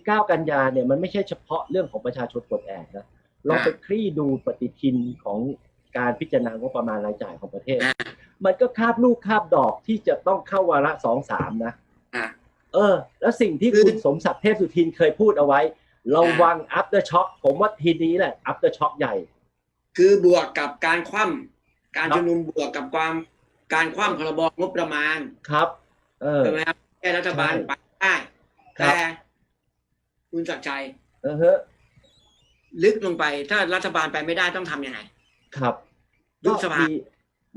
19 กันยาเนี่ยมันไม่ใช่เฉพาะเรื่องของประชาชนปลดแอกนะลองไปคลี่ดูปฏิทินของการพิจารณางบประมาณรายจ่ายของประเทศอ่ามันก็คาบลูกคาบดอกที่จะต้องเข้าวาระสองสามนะอ่าเออ แล้วสิ่งที่คือคุณสมศักดิ์เทพสุทินเคยพูดเอาไว้ระวัง after shock ผมว่าทีนี้แหละ after shock ใหญ่ คือบวกกับการคว่ำการครับชุมนุมบวกกับความการคว่ำพรบงบประมาณครับ เออใช่ไหมครับแค่รัฐบาลใช่ไปได้ครับแต่ คุณศักดิ์ชัยเออฮะลึกลงไปถ้ารัฐบาลไปไม่ได้ต้องทำยังไง ครับยุบสภาก็มี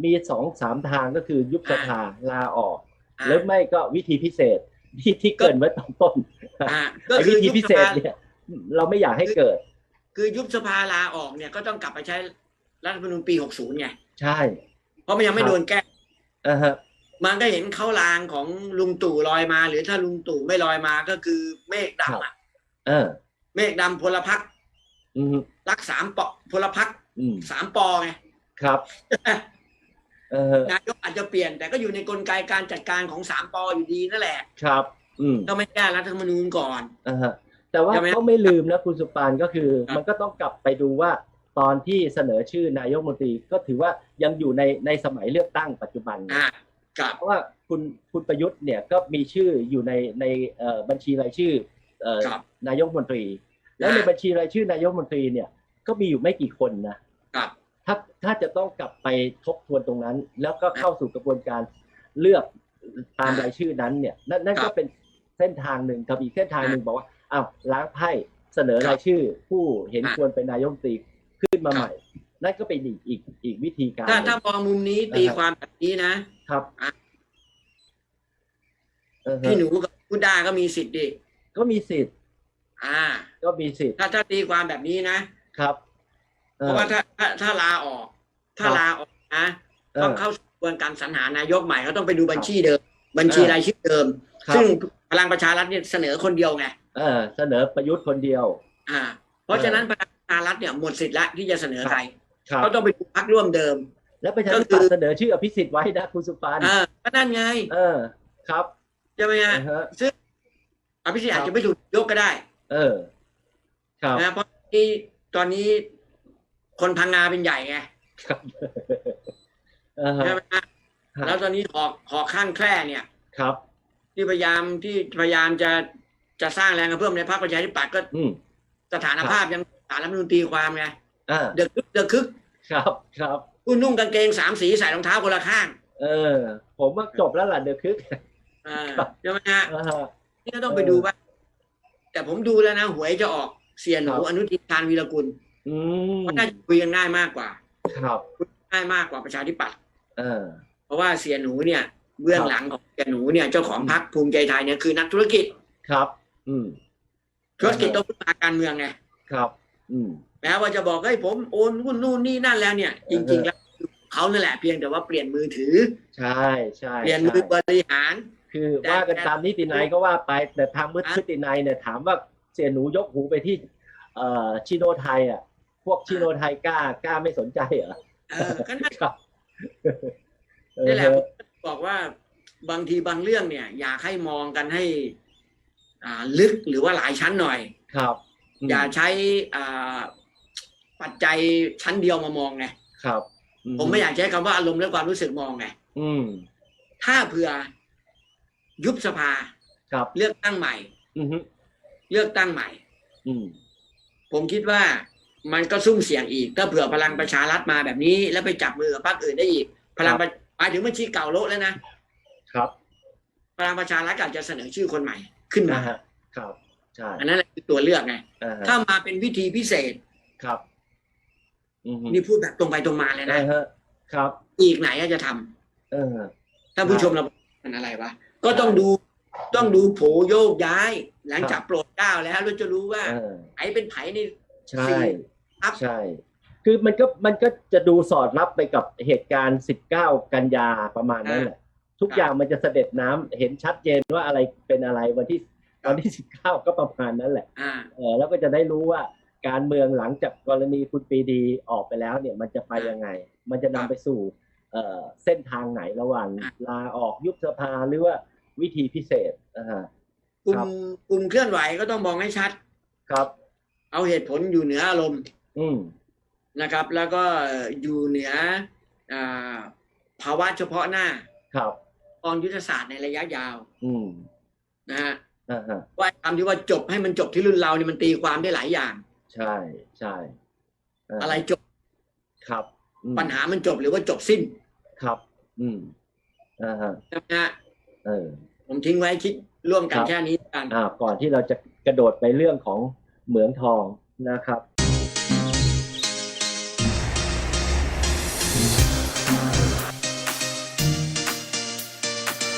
มีสองสามทางก็คือยุบสภาลาออกอ่าหรือไม่ก็วิธีพิเศษที่ที่เกรินไว้ตอนต้นอ่าก็ไอ้คืวิอธียุบพิสเศษภาเนี่ยเราไม่อยากให้เกิด คือยุบสภาลาออกเนี่ยก็ต้องกลับไปใช้รัฐธรรมนูญปี60ไงใช่ เพราะมันยังไม่ครับโดนแก้อ่าฮะมันก็เห็นเข้าลางของลุงตู่ลอยมา หรือถ้าลุงตู่ไม่ลอยมาก็คือเมฆดำอะ เออ เมฆดำพลพรรคอืมรักสามปอพลพรรคอืมสามปอไง ครับ เออนายกอาจจะเปลี่ยนแต่ก็อยู่ในกลไกการจัดการของสามปออยู่ดีนั่นแหละครับ อืมก็ไม่แก้รัฐธรรมนูญก่อน อ่าฮะแต่ว่าใช่ไหมเขาไม่ลืมนะคุณสุปานก็คือ ครับ มันก็ต้องกลับไปดูว่า ตอนที่เสนอชื่อนายกรัฐมนตรีก็ถือว่ายังอยู่ในในสมัยเลือกตั้งปัจจุบันอ่ากับ เพราะว่าคุณคุณประยุทธ์เนี่ยก็มีชื่ออยู่ในในเอ่อบัญชีรายชื่อเอ่อ ครับนายกรัฐมนตรี แล้วในบัญชีรายชื่อนายกรัฐมนตรีเนี่ย ก็มีอยู่ไม่กี่คนนะกับถ้าถ้าจะต้องกลับไปทบทวนตรงนั้น แล้วก็เข้าสู่กระบวนการเลือกตามรายชื่อนั้นเนี่ยนั่นนั่นครัก็บเป็นเส้นทางหนึ่งกับอีกเส้นทางหนึ่งบอกว่าอ้าวล้างไพ่เสนอครับรายชื่อ ผู้เห็นอะควรเป็นนายกรัฐมนตรีขึ้นมาครับใหม่ นั่นก็เป็นอีกอีกอีกวิธีการ ถ้าหนึ่งถ้ามองมุมนี้ตีความแบบนี้นะครับอะเออฮะพี่หนูกับคุณดาก็มีสิทธิ์ดิ ก็มีสิทธิ์ อ่า ก็มีสิทธิ์ถ้าถ้าตีความแบบนี้นะครับ เอเพอ ราะว่าถ้าถ้าถ้าลาออก ถ้าครับลาออกนะเออต้องเข้าสู่กระบวนการสรรหานายกใหม่ก็ต้องไปดูบัญชีเดิม บัญชีเออรายชื่อเดิม ครับ ซึ่งพลังประชารัฐเนี่ยเสนอคนเดียวไงเออ เสนอประยุทธ์คนเดียว อ่า เพราะฉะนั้นพลังประชารัฐเนี่ยหมดสิทธิ์แล้วที่จะเสนอใครครับ เขาต้องไปดูพักร่วมเดิม แล้วประชาก็ธิคืปัตอย์เสนอชื่ออภิสิทธิ์ไว้นะคุณสุปานอ่าก็นั่นไงเออ ครับใช่ไหมฮะ อ่าฮะซึ่ง อภิสิทธิ์อาจครับจะไม่ถูกยกก็ได้ เออ ครับนะเพราะที่ตอนนี้คนพังงาเป็นใหญ่ไงครับเออฮะ ใช่ไหมฮะครับ แล้วตอนนี้หอกหอกข้างแคร่เนี่ย ครับ ที่พยายามที่พยายามจะจะสร้างแรงกระเพื่อมในพรรคประชาธิปัตย์ก็อืม สถานภาพยังสารรัฐธรรมนูญตีความไงอ่า เดือดคึกเดือดคึกครับครับ ผู้นุ่งกางเกงสามสีใส่รองเท้าคนละข้างเออ ผมว่าจบแล้วล่ะเดอะคึก อ่าครับ ใช่ไหมฮะ อ่าฮะ นี่ก็ต้องไปดูว่า แต่ผมดูแล้วนะหวยจะออกเสียหนูครับอนุทินชาญวีรกุลอืมเพราะน่าจะคุยกันง่ายมากกว่า ครับง่ายมากกว่าประชาธิปัตย์เออ เพราะว่าเสียหนูเนี่ย เบื้องครับหลังของเสียหนูเนี่ย เจ้าของพรรคภูมิใจไทยเนี่ยคือนักธุรกิจครับ อืมธุรกิจต้องพึ่งพาการเมืองไงครับ อืมแม้ว่าจะบอกเฮ้ยผมโอนหุ้นนู่นนี่นั่นแล้วเนี่ย จริง ๆ แล้วเขานั่นแหละเพียงแต่ว่าเปลี่ยนมือถือ ใช่ใช่เปลี่ยนมือใช่บริหาร คือแต่ว่ากันตามนิตินัยก็ว่าไป แต่ทางมืดอะพฤตินัยเนี่ยถามว่าเสียหนูยกหูไปที่เอ่อชิโนไทยอะ พวกชิโนไทยกล้ากล้าไม่สนใจเหรอเออก็นั่นครับนี่แหละเออผมบอกว่าบางทีบางเรื่องเนี่ย อยากให้มองกันให้ อ่าลึกหรือว่าหลายชั้นหน่อย ครับมอย่าใช้อ่าปัจจัยชั้นเดียวมามองไงครับ ผมไม่อยากใช้คำว่าอารมณ์และความรู้สึกมองไงอืมถ้าเผื่อ ยุบสภาครับเลือกตั้งใหม่ อืมฮึเลือกตั้งใหม่ อืมผมคิดว่ามันก็ซุ่มเสี่ยงอีก ถ้าเผื่อพลังประชารัฐมาแบบนี้ แล้วไปจับมือกับพรรคอื่นได้อีก พลังประหมายถึงบัญชีเก่าโละแล้วนะครับพลังประชารัฐก็อาจจะเสนอชื่อคนใหม่ขึ้นมา นะฮะครับใช่อันนั้นแหละคือตัวเลือกไง อ่าฮะถ้ามาเป็นวิธีพิเศษ ครับ อืมฮึนี่พูดแบบตรงไปตรงมาเลยนะอ่าฮะครับ อีกไหนอะจะทำเออ ถ้าผู้ชมเรามันอะไรวะ ก็ต้องดูต้องดูโผโยกย้าย หลังจากโปรดเกล้าแล้วเราจะรู้ว่าเออไอ้เป็นไผ่ในใช่สี่ครับใช่ คือมันก็มันก็จะดูสอดรับไปกับเหตุการณ์ 19 กันยาประมาณนั้นแหละทุกอย่างมันจะเสด็จน้ำเห็นชัดเจนว่าอะไรเป็นอะไรวันที่วันที่ 19 ก็ประมาณนั้นแหละอ่าเออแล้วก็จะได้รู้ว่าการเมืองหลังจากกรณีคุณปรีดีออกไปแล้วเนี่ยมันจะไปยังไง มันจะนำไปสู่เอ่อเส้นทางไหนระหว่างอะลาออกยุบสภาหรือว่า วิธีพิเศษอ่าฮะกลุ่คมรับกลุ่มเคลื่อนไหวก็ต้องมองให้ชัด ครับ เอาเหตุผลอยู่เหนืออารมณ์ อืมนะครับ แล้วก็อยู่เหนืออาภาวะเฉพาะหน้า ครับมองยุทธศาสตร์ในระยะยาว อืมนะฮะอ่าฮะว่าคำที่ว่าจบให้มันจบที่รุ่นเรานี่มันตีความได้หลายอย่าง ใช่ใช่าอะไรจบครับอืมปัญหามันจบหรือว่าจบสิ้น ครับ อืมอ่าฮะใช่ไหมฮะ เออผมทิ้งไว้คิดร่วมกันครับแค่นี้กัน อ่าก่อนที่เราจะกระโดดไปเรื่องของเหมืองทองนะครับ